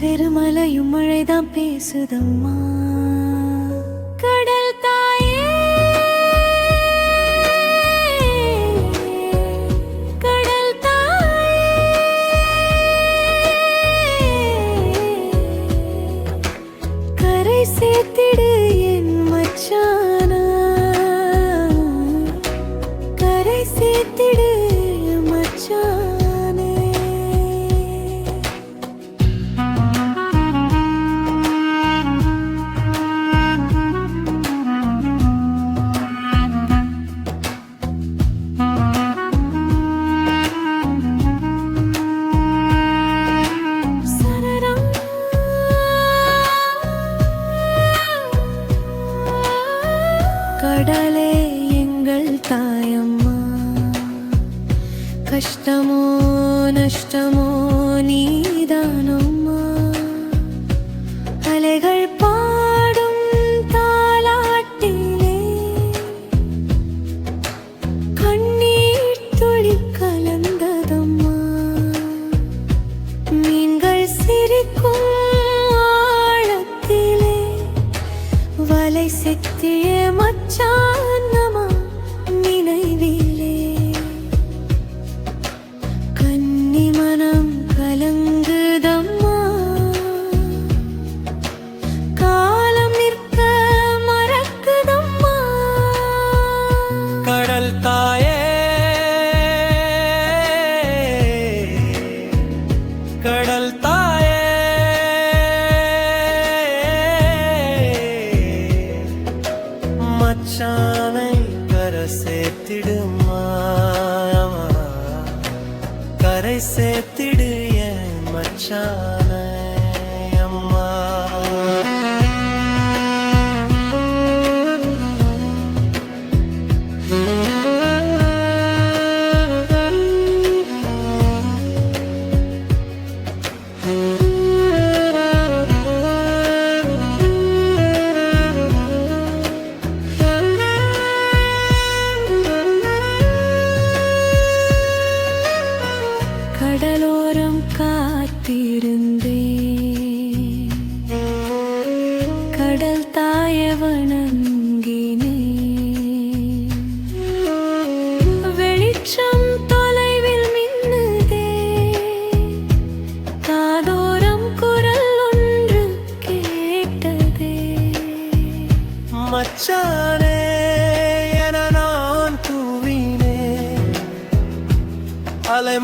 செருமலையும் மழைதான் பேசுதம்மா. கடல் தாயே. கடல் தாயே. கரை சேர்த்திடு என் மச்சானா. கரை சேர்த்திடு மச்சானே. கஷ்டமோ நஷ்டமோ நீதானம்மா அலைகள் பாடும் தாலாட்டிலே கண்ணீர் துளி கலந்ததம்மா நீங்கள் சிரிக்கும் ஆழத்திலே வலை செத்திய மச்சானமா கரை சேர்த்திடு என் மச்சான. கடலோரம் காத்திருந்தே கடல் தாய வணங்கினே வெளிச்சம் தொலைவில் மின்னுதே. காதோரம் குரல் ஒன்று கேட்டதே. மச்சானே என நான் அலை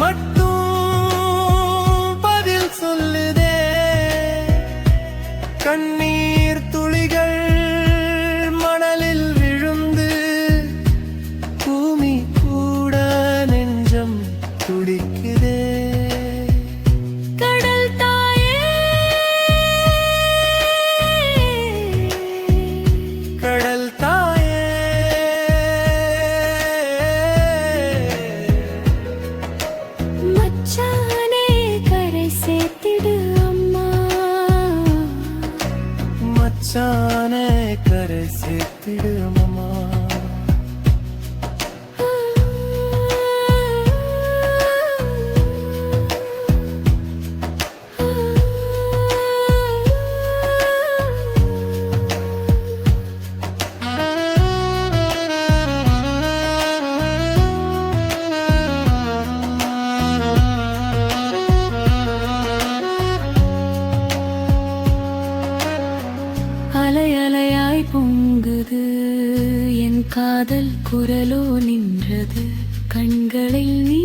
குரலோ நின்றது கண்களில் நீ